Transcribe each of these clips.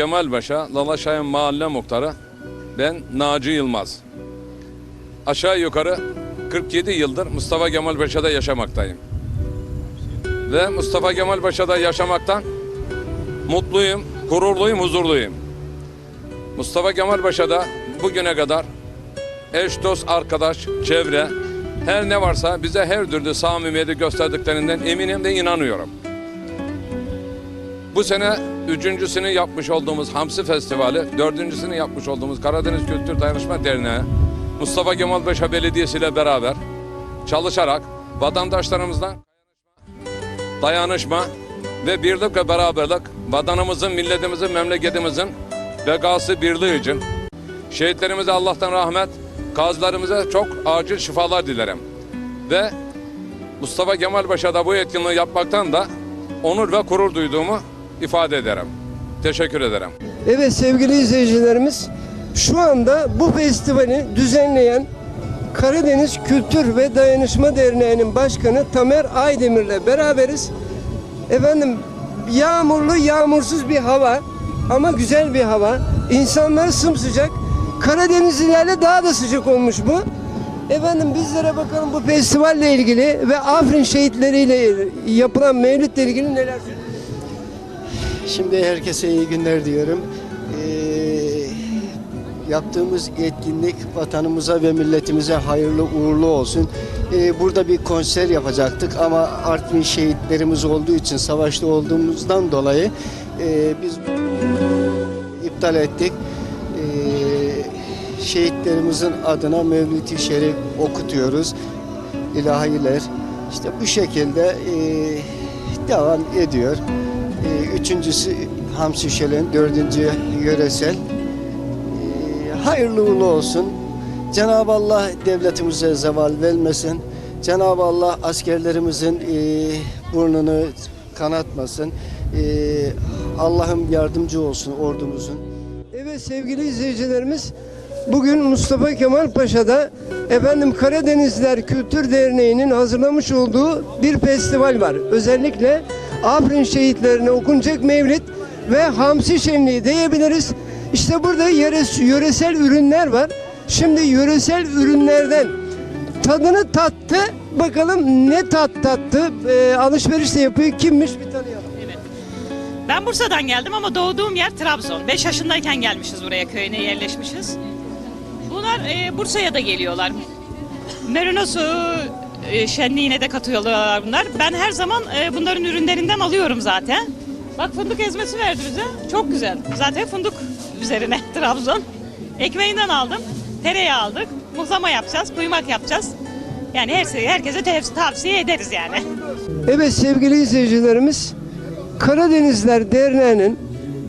Kemal Paşa, Lalaşayın Mahalle Muhtarı. Ben Naci Yılmaz. Aşağı yukarı 47 yıldır Mustafa Kemal Paşa'da yaşamaktayım. Ve Mustafa Kemal Paşa'da yaşamaktan mutluyum, gururluyum, huzurluyum. Mustafa Kemal Paşa'da bugüne kadar eş, dost, arkadaş, çevre, her ne varsa bize her türlü samimiyeti gösterdiklerinden eminim ve inanıyorum. Bu sene üçüncüsünü yapmış olduğumuz Hamsi Festivali, dördüncüsünü yapmış olduğumuz Karadeniz Kültür Dayanışma Derneği, Mustafa Kemal Paşa Belediyesi ile beraber çalışarak vatandaşlarımızdan dayanışma ve birlik ve beraberlik vatanımızın, milletimizin, memleketimizin vegası birliği için şehitlerimize Allah'tan rahmet, gazilerimize çok acil şifalar dilerim. Ve Mustafa Kemal Paşa'da bu etkinliği yapmaktan da onur ve gurur duyduğumu ifade ederim. Teşekkür ederim. Evet sevgili izleyicilerimiz şu anda bu festivali düzenleyen Karadeniz Kültür ve Dayanışma Derneği'nin başkanı Tamer Aydemir'le beraberiz. Efendim yağmurlu yağmursuz bir hava ama güzel bir hava. İnsanlar sımsıcak. Karadenizlilerle daha da sıcak olmuş bu. Efendim bizlere bakalım bu festivalle ilgili ve Afrin şehitleriyle yapılan mevlütle ilgili neler söylüyorsunuz? Şimdi herkese iyi günler diyorum. Ee, yaptığımız etkinlik vatanımıza ve milletimize hayırlı uğurlu olsun. Ee, burada bir konser yapacaktık ama Artvin şehitlerimiz olduğu için savaşta olduğumuzdan dolayı e, biz iptal ettik. Ee, şehitlerimizin adına Mevlid-i Şerif okutuyoruz. İlahiler. İşte bu şekilde e, devam ediyor. Ee, Üçüncüsü Hamsi Şölen, dördüncü yöresel. Ee, Hayırlı uğurlu olsun. Cenab-ı Allah devletimize zeval vermesin. Cenab-ı Allah askerlerimizin e, burnunu kanatmasın. Ee, Allah'ım yardımcı olsun ordumuzun. Evet sevgili izleyicilerimiz bugün Mustafa Kemal Paşa'da efendim Karadenizler Kültür Derneği'nin hazırlamış olduğu bir festival var. Özellikle Afrin şehitlerine okunacak mevlid ve hamsi şenliği diyebiliriz. İşte burada yöres- yöresel ürünler var. Şimdi yöresel ürünlerden tadını tattı. Bakalım ne tat tattı. Ee, alışveriş de yapıyor. Kimmiş bir tanıyalım. Ben Bursa'dan geldim ama doğduğum yer Trabzon. 5 yaşındayken gelmişiz buraya köyüne yerleşmişiz. Bunlar e, Bursa'ya da geliyorlar. Merinosu e, şenliğine de katıyorlar bunlar. Ben her zaman e, bunların ürünlerinden alıyorum zaten. Bak fındık ezmesi verdi bize. Çok güzel. Zaten fındık üzerine Trabzon. Ekmeğinden aldım. Tereyağı aldık. Muhlama yapacağız, kuymak yapacağız. Yani her şeyi herkese tavsiye ederiz yani. Evet sevgili izleyicilerimiz Karadenizler Derneği'nin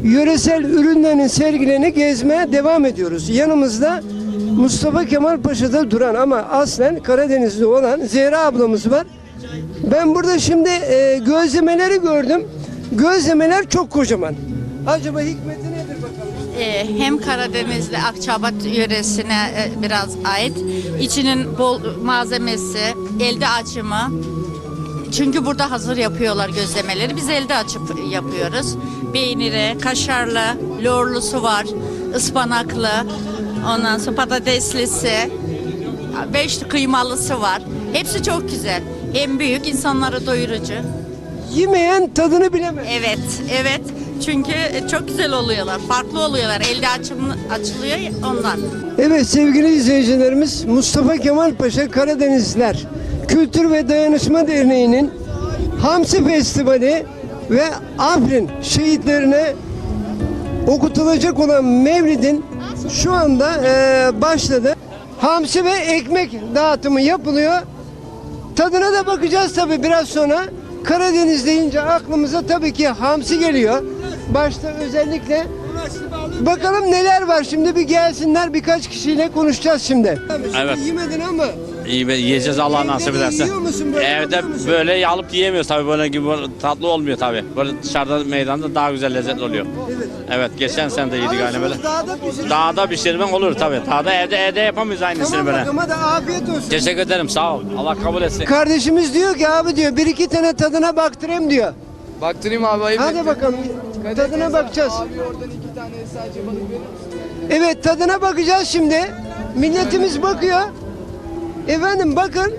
yöresel ürünlerinin sergilerini gezmeye devam ediyoruz. Yanımızda Mustafa Kemal Paşa'da duran ama aslen Karadenizli olan Zehra ablamız var. Ben burada şimdi e, gözlemeleri gördüm. Gözlemeler çok kocaman. Acaba hikmeti nedir bakalım? Ee, hem Karadenizli Akçabat yöresine e, biraz ait. İçinin bol malzemesi, elde açımı. Çünkü burada hazır yapıyorlar gözlemeleri. Biz elde açıp yapıyoruz. Peyniri, kaşarlı, lorlusu var, ıspanaklı, ondan sonra patateslisi, beş kıymalısı var. Hepsi çok güzel. Hem büyük, insanları doyurucu. Yemeyen tadını bilemez. Evet, evet. Çünkü çok güzel oluyorlar. Farklı oluyorlar. Elde açım, açılıyor ya ondan. Evet sevgili izleyicilerimiz Mustafa Kemal Paşa Karadenizler Kültür ve Dayanışma Derneği'nin Hamsi Festivali ve Afrin şehitlerine okutulacak olan Mevlid'in şu anda eee, başladı. Hamsi ve ekmek dağıtımı yapılıyor. Tadına da bakacağız tabi biraz sonra. Karadeniz deyince aklımıza tabii ki hamsi geliyor. Başta özellikle Bakalım neler var şimdi bir gelsinler birkaç kişiyle konuşacağız şimdi. Evet. Yemedin ama. İyi be, yiyeceğiz Allah nasip ederse. yiyor musun böyle, Evde musun? böyle alıp yiyemiyoruz tabii böyle gibi böyle tatlı olmuyor tabii. Böyle dışarıda meydanda daha güzel lezzetli oluyor. Evet geçen sene de yedik aynı böyle. Alıyorsunuz, Dağda pişirin. Dağda pişirmen olur tabii. Dağda evde evde yapamıyoruz aynısını Tamam böyle. bak ama da afiyet olsun. Teşekkür ederim sağ ol. Allah kabul etsin. Kardeşimiz diyor ki abi diyor bir iki tane tadına baktırayım diyor. Baktırayım abi ayıp Hadi ettin. bakalım. Tadına bakacağız. Evet tadına bakacağız şimdi. Milletimiz bakıyor. Efendim bakın.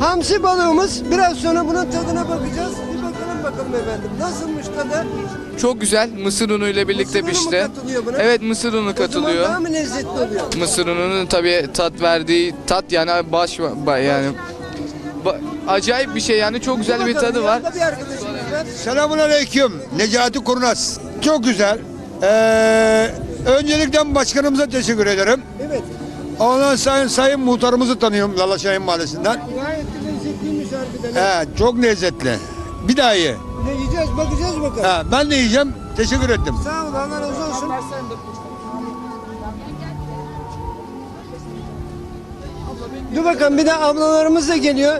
Hamsi balığımız. Biraz sonra bunun tadına bakacağız. Bir bakalım bakalım efendim. Nasılmış tadı? Çok güzel. Mısır unu ile birlikte Mısır unu mu pişti. katılıyor buna? Evet mısır unu O zaman katılıyor. daha mı lezzetli oluyor? Mısır ununun tabii tat verdiği tat yani baş ba- yani ba- acayip bir şey yani çok güzel bir Bakalım, tadı var. yanında bir arkadaşımız var. Selamun Aleyküm. Necati Kurnaz. Çok güzel. Ee, öncelikle başkanımıza teşekkür ederim. Ondan sayın, sayın muhtarımızı tanıyorum Lalaşayın Mahallesi'nden. Gayet de lezzetliymiş harbiden. He, çok lezzetli. Bir daha ye. Ne yiyeceğiz bakacağız bakalım. He, ben de yiyeceğim. Teşekkür ettim. Sağ ol Allah razı olsun. Dur bakalım bir de ablalarımız da geliyor.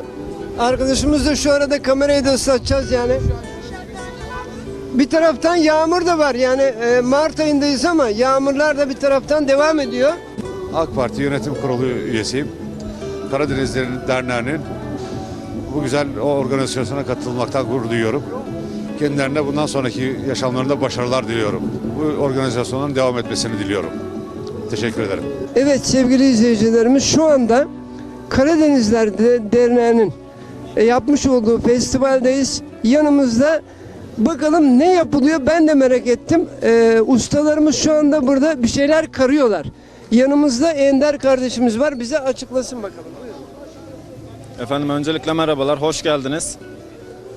Arkadaşımız da şu arada kamerayı da ıslatacağız yani. Bir taraftan yağmur da var yani e, Mart ayındayız ama yağmurlar da bir taraftan devam ediyor. AK Parti Yönetim Kurulu üyesiyim. Karadeniz Derneği'nin bu güzel organizasyona katılmaktan gurur duyuyorum. Kendilerine bundan sonraki yaşamlarında başarılar diliyorum. Bu organizasyonun devam etmesini diliyorum. Teşekkür ederim. Evet sevgili izleyicilerimiz şu anda Karadenizler De- Derneği'nin e, yapmış olduğu festivaldeyiz. Yanımızda bakalım ne yapılıyor ben de merak ettim. Ee, ustalarımız şu anda burada bir şeyler karıyorlar. Yanımızda Ender kardeşimiz var bize açıklasın bakalım. Efendim öncelikle merhabalar, hoş geldiniz.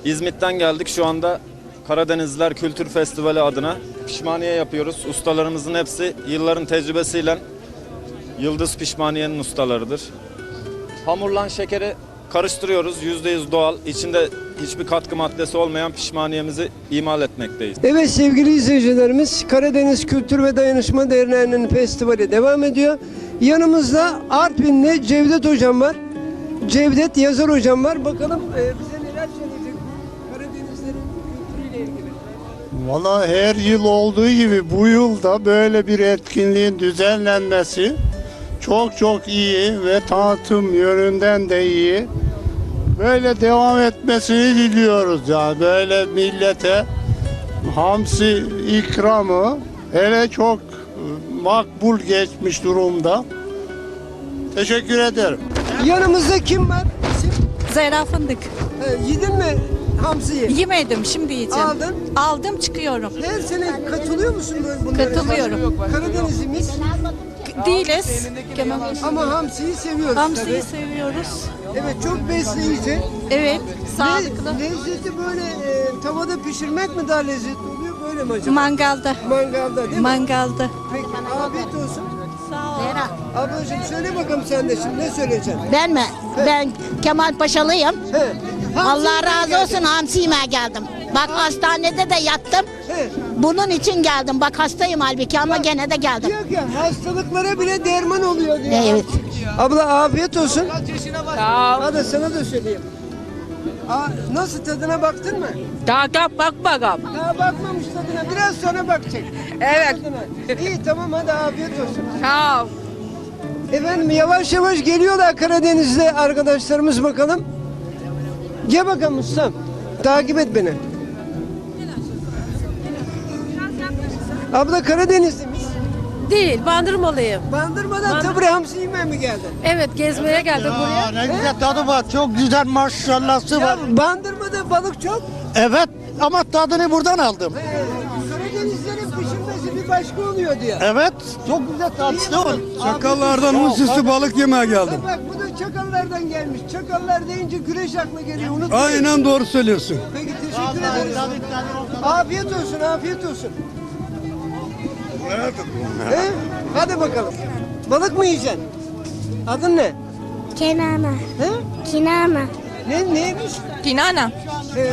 İzmit'ten geldik şu anda Karadenizler Kültür Festivali adına pişmaniye yapıyoruz. Ustalarımızın hepsi yılların tecrübesiyle Yıldız Pişmaniye'nin ustalarıdır. Hamurlan şekeri karıştırıyoruz. %100 doğal, içinde hiçbir katkı maddesi olmayan pişmaniyemizi imal etmekteyiz. Evet sevgili izleyicilerimiz Karadeniz Kültür ve Dayanışma Derneği'nin festivali devam ediyor. Yanımızda Artvinli Cevdet hocam var. Cevdet yazar hocam var. Bakalım e, bize neler söyleyecek Karadenizlerin kültürüyle ilgili. Valla her yıl olduğu gibi bu yılda böyle bir etkinliğin düzenlenmesi çok çok iyi ve tanıtım yönünden de iyi. Böyle devam etmesini diliyoruz ya. Böyle millete hamsi ikramı hele çok makbul geçmiş durumda. Teşekkür ederim. Yanımızda kim var? Zehra fındık. E, yedin mi hamsiyi? Yemedim şimdi yiyeceğim. Aldın. Aldım çıkıyorum. Her sene katılıyor musun böyle bunlara? Katılıyorum. Karadenizimiz Değiliz. ama hamsiyi seviyoruz Hamsiyi tabii. seviyoruz. Evet çok besleyici. Evet. Le- Sağlıklı. lezzeti böyle e, tavada pişirmek mi daha lezzetli oluyor böyle mi acaba? Mangalda. Mangalda değil mi? Mangalda. Peki afiyet olsun. Sağ ol. Ablacığım söyle bakalım sen de şimdi ne söyleyeceksin? Ben mi? Ben Kemal Paşalıyım. He. Hamsi Allah razı olsun hamsi yemeye geldim. Bak hastanede de yattım. He. Bunun için geldim. Bak hastayım halbuki ama gene de geldim. Diyor ki hastalıklara bile derman oluyor diyor. Evet. Abla afiyet olsun. Sağ ol. Hadi sana da söyleyeyim. Aa, nasıl tadına baktın mı? Daha da bak bakalım. Daha bakmamış tadına. Biraz sonra bakacak. Evet. Tadına. İyi tamam hadi afiyet olsun. Sağ ol. Efendim yavaş yavaş geliyorlar Karadeniz'de arkadaşlarımız bakalım. Gel bakalım ustam. Takip et beni. Abla Karadenizli misin? Değil, bandırmalıyım. Bandırmadan tabi hamsi yemeye mi geldin? Evet, gezmeye geldim buraya. ne güzel tadı var. Çok güzel maşallahı Ya bandırmada balık çok. Evet ama tadını buradan aldım. Ee, Karadenizlerin pişirmesi bir başka oluyor diyor. Evet. Çok güzel tadı. Çakallardan unsüzlü balık yemeye geldim. Bak bu da çakallardan gelmiş. Çakallar deyince güreş aklı geliyor. Unutma. Aynen doğru söylüyorsun. Peki teşekkür ederiz. Afiyet olsun, afiyet olsun. He? Hadi bakalım. Balık mı yiyeceksin? Adın ne? Kenana. He? Kinana. Ne neymiş? Kinana. He.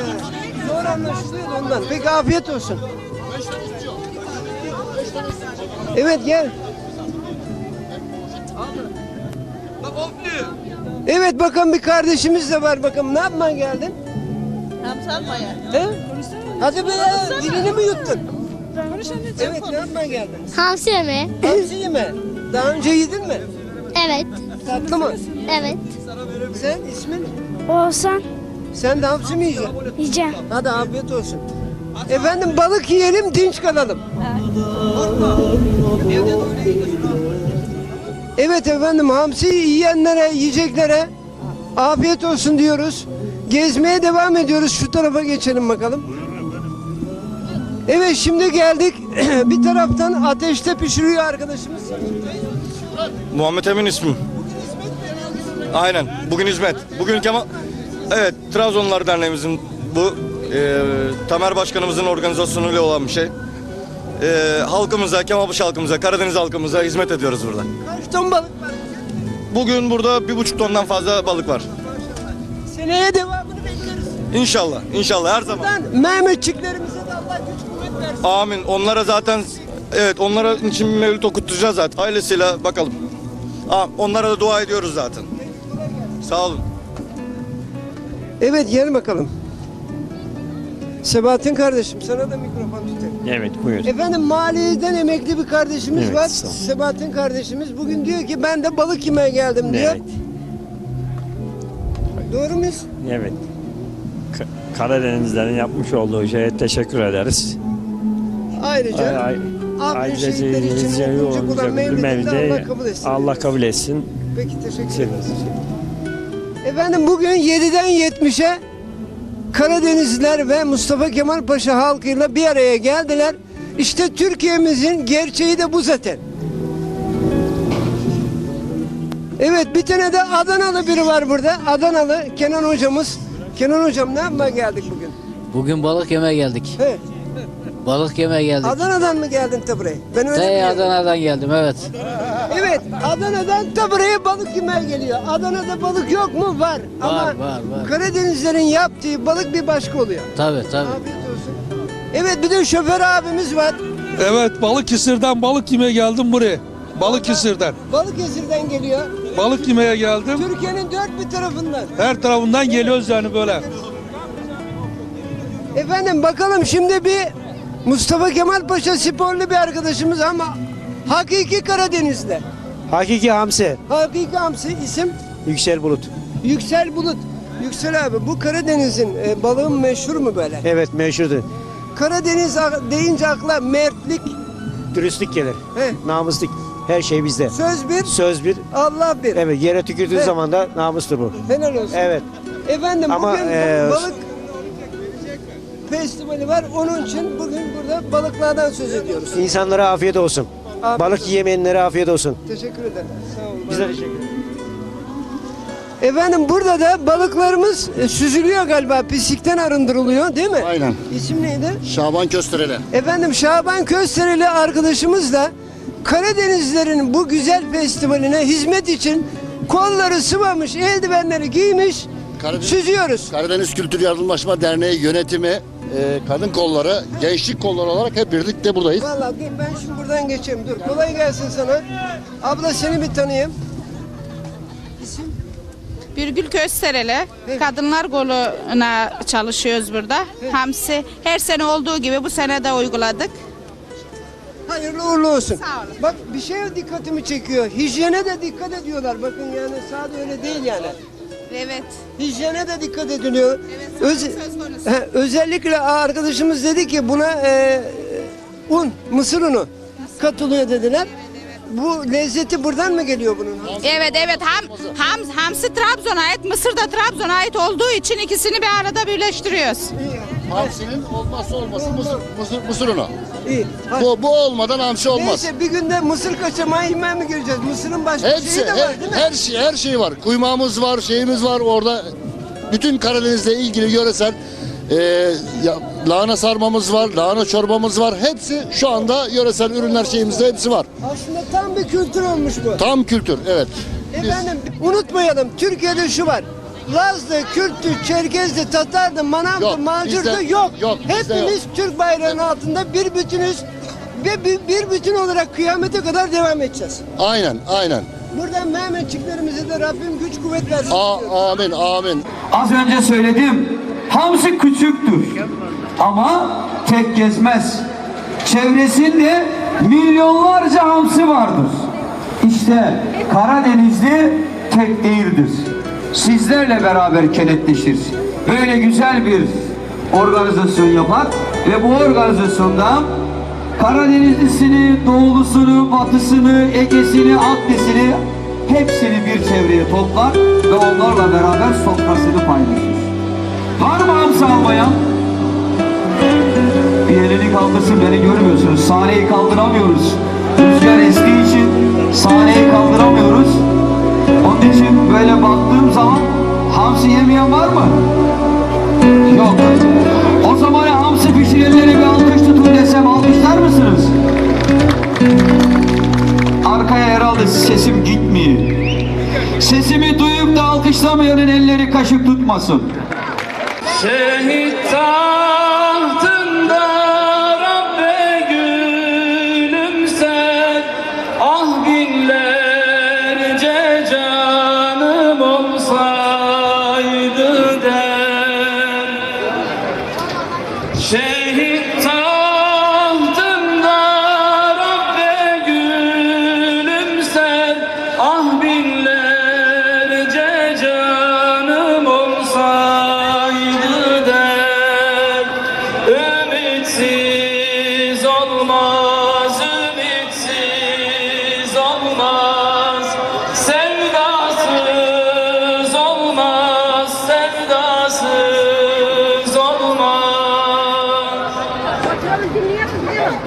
Zor anlaşılıyor da ondan. Peki afiyet olsun. Evet gel. Evet bakalım bir kardeşimiz de var bakalım. Ne yapmaya geldin? Hamsi almaya. He? Hadi be dilini mi yuttun? Evet ne yapmaya geldin? Hamsi mi? Hamsi yeme. Daha önce yedin mi? Evet. Tatlı mı? Evet. Sen ismin? Olsan Sen de hamsi mi yiyeceksin? yiyeceğim. Hadi afiyet olsun. Efendim balık yiyelim, dinç kalalım. Evet efendim hamsi yiyenlere, yiyeceklere afiyet olsun diyoruz. Gezmeye devam ediyoruz. Şu tarafa geçelim bakalım. Evet şimdi geldik. bir taraftan ateşte pişiriyor arkadaşımız. Muhammed Emin ismim. Aynen. Bugün hizmet. Bugün Kemal... Evet, Trabzonlular Derneğimizin bu e, Tamer Başkanımızın organizasyonuyla olan bir şey. E, halkımıza, Kemalpaşa halkımıza, Karadeniz halkımıza hizmet ediyoruz burada. Kaç ton balık var? Bugün burada bir buçuk tondan fazla balık var. Seneye devamını bekleriz. İnşallah, inşallah her zaman. Buradan Mehmetçiklerimize de Allah güç kuvvet versin. Amin. Onlara zaten, evet onlara için bir mevlüt okutacağız zaten. Ailesiyle bakalım. Aa, onlara da dua ediyoruz zaten. Sağ olun. Evet gel bakalım. Sebahattin kardeşim sana da mikrofon tutayım. Evet buyur. Efendim maliyeden emekli bir kardeşimiz Evet, var. sağ ol. Sebahattin kardeşimiz bugün diyor ki ben de balık yemeye geldim diyor. Evet. Doğru muyuz? Evet. Karadenizlerin yapmış olduğu şeye teşekkür ederiz. Ayrıca Afrin şehitleri için okunacak olan mevlidinde Allah kabul etsin. Peki teşekkür ederiz. Efendim bugün 7'den 70'e Karadenizliler ve Mustafa Kemal Paşa halkıyla bir araya geldiler. İşte Türkiye'mizin gerçeği de bu zaten. Evet bir tane de Adanalı biri var burada. Adanalı Kenan hocamız. Kenan hocam ne yapmaya geldik bugün? Bugün balık yemeye geldik. He, Balık yemeye geldik. Adana'dan mı geldin ta buraya? Ben öyle biliyorum. Adana'dan geldim evet. Evet, Adana'dan ta buraya balık yemeye geliyor. Adana'da balık yok mu? Var. Ama var, var. Karadenizlerin yaptığı balık bir başka oluyor. Tabi tabi. Afiyet olsun. Evet bir de şoför abimiz var. Evet Balıkesir'den balık yemeye geldim buraya. Balıkesir'den. Balıkesir'den geliyor. Balık yemeye geldim. Türkiye'nin dört bir tarafından. Her tarafından geliyoruz yani böyle. Efendim bakalım şimdi bir Mustafa Kemal Paşa sporlu bir arkadaşımız ama hakiki Karadenizli. Hakiki hamsi. Hakiki hamsi isim Yüksel Bulut. Yüksel Bulut. Yüksel abi bu Karadeniz'in e, balığın meşhur mu böyle? Evet meşhurdur. Karadeniz deyince akla mertlik, Dürüstlük gelir. he, Namusluk. Her şey bizde. söz bir, Söz bir. Allah bir. Evet yere tükürdüğü Evet. zaman da namustur bu. Helal olsun. Evet. Efendim Ama, bugün e, balık festivali var. Onun için bugün burada balıklardan söz ediyoruz. İnsanlara afiyet olsun. Afiyet Balık olsun. yiyemeyenlere afiyet olsun. Teşekkür ederim. Sağ olun. Biz de teşekkür ederiz. Efendim burada da balıklarımız e, süzülüyor galiba. Pislikten arındırılıyor değil mi? Aynen. İsim neydi? Şaban Köstereli. Efendim Şaban Köstereli arkadaşımız da Karadenizlerin bu güzel festivaline hizmet için kolları sıvamış, eldivenleri giymiş, Karadeniz, süzüyoruz. Karadeniz Kültür Yardımlaşma Derneği yönetimi, e, kadın kolları, gençlik kolları olarak hep birlikte buradayız. Vallahi dur ben şimdi buradan geçeyim. Dur kolay gelsin sana. Abla seni bir tanıyayım. Birgül Köstereli. Kadınlar koluna çalışıyoruz burada. Hamsi her sene olduğu gibi bu sene de uyguladık. Hayırlı uğurlu olsun. Sağ olun. Bak bir şey dikkatimi çekiyor. Hijyene de dikkat ediyorlar. Bakın yani sadece öyle değil yani. Evet. Hijyene de dikkat ediliyor. Öz- söz konusu. He, özellikle arkadaşımız dedi ki buna e, un, mısır unu katılıyor dediler. Bu lezzeti buradan mı geliyor bunun? Evet evet ham, ham, hamsi Trabzon'a ait, Mısır da Trabzon'a ait olduğu için ikisini bir arada birleştiriyoruz. Hamsinin olmazsa olmazı mısır, mısır, mısır unu. İyi. Bu, bu olmadan hamsi olmaz. Neyse bir günde mısır kaçamağı yemeye mi gireceğiz? Mısırın başka Hepsi, şeyi de var her, değil mi? her şey, her şey var. Kuymağımız var, şeyimiz var orada. Bütün Karadeniz'le ilgili yöresel e, ya, lahana sarmamız var, lahana çorbamız var. Hepsi şu anda yöresel ürünler şeyimizde hepsi var. Aslında tam bir kültür olmuş bu. Tam kültür, evet. Biz- Efendim unutmayalım Türkiye'de şu var. Lazlı, Kürttü, Çerkezli, Tatardı, Manavdı, Yok, bizde- yok. yok, Hepimiz Türk bayrağının altında bir bütünüz ve bir, bir bütün olarak kıyamete kadar devam edeceğiz. Aynen, aynen. Buradan Mehmetçiklerimize de Rabbim güç kuvvet versin. A, amin, amin. Az önce söyledim. Hamsi küçüktür. Ama tek gezmez. Çevresinde milyonlarca hamsi vardır. İşte Karadenizli tek değildir. Sizlerle beraber kenetleşir. Böyle güzel bir organizasyon yapar ve bu organizasyonda Karadenizlisini, Doğulusunu, Batısını, Ege'sini, Akdeniz'ini hepsini bir çevreye toplar ve onlarla beraber sofrasını paylaşır. Var mı hamsi almayan? Bir elini kaldırsın beni görmüyorsunuz. Sahneyi kaldıramıyoruz. Rüzgar estiği için sahneyi kaldıramıyoruz. Onun için böyle baktığım zaman hamsi yemeyen var mı? Yok. O zaman hamsi pişirenleri bir alkış tutun desem alkışlar mısınız? Arkaya herhalde sesim gitmiyor. Sesimi duyup da alkışlamayanın elleri kaşık tutmasın. Şehit tahtında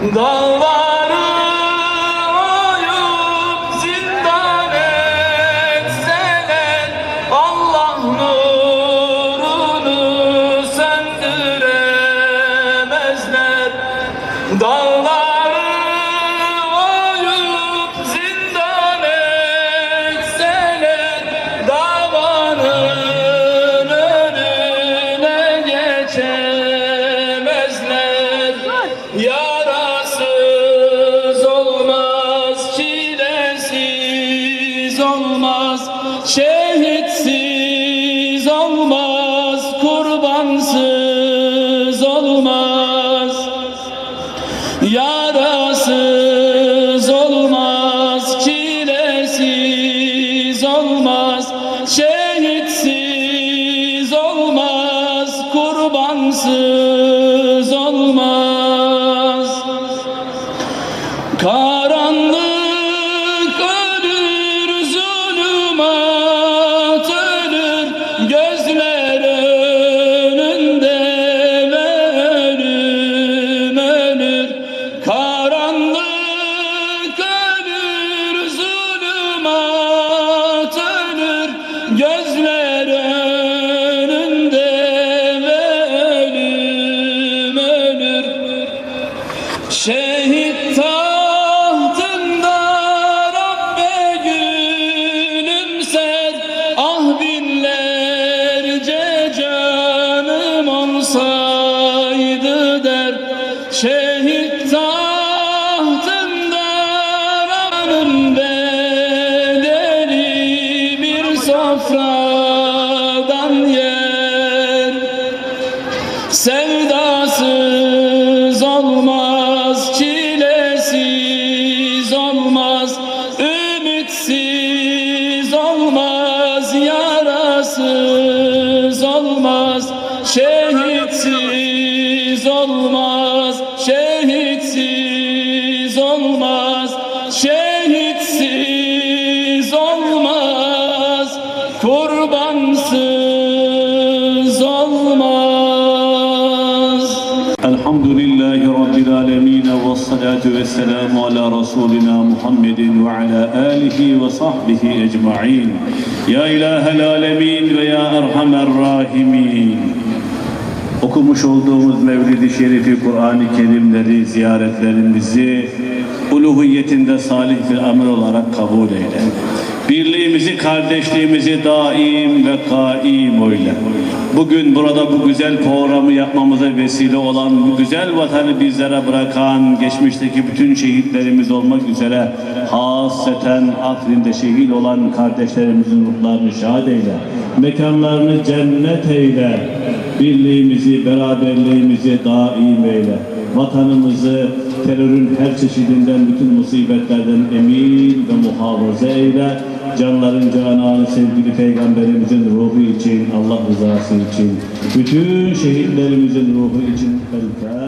走吧 olmaz salatu ve selamu ala Resulina Muhammedin ve ala alihi ve sahbihi ecma'in. Ya ilahel alemin ve ya erhamer rahimin. Okumuş olduğumuz Mevlid-i Şerifi Kur'an-ı Kerimleri ziyaretlerimizi uluhiyetinde salih bir amel olarak kabul eyle. Birliğimizi, kardeşliğimizi daim ve kaim eyle. Bugün burada bu güzel programı yapmamıza vesile olan, bu güzel vatanı bizlere bırakan, geçmişteki bütün şehitlerimiz olmak üzere hasreten Afrin'de şehit olan kardeşlerimizin ruhlarını şad eyle. Mekanlarını cennet eyle. Birliğimizi, beraberliğimizi daim eyle. Vatanımızı terörün her çeşidinden, bütün musibetlerden emin ve muhafaza eyle. canların cananı sevgili Peygamberimizin ruhu için, Allah rızası için, bütün şehitlerimizin ruhu için El.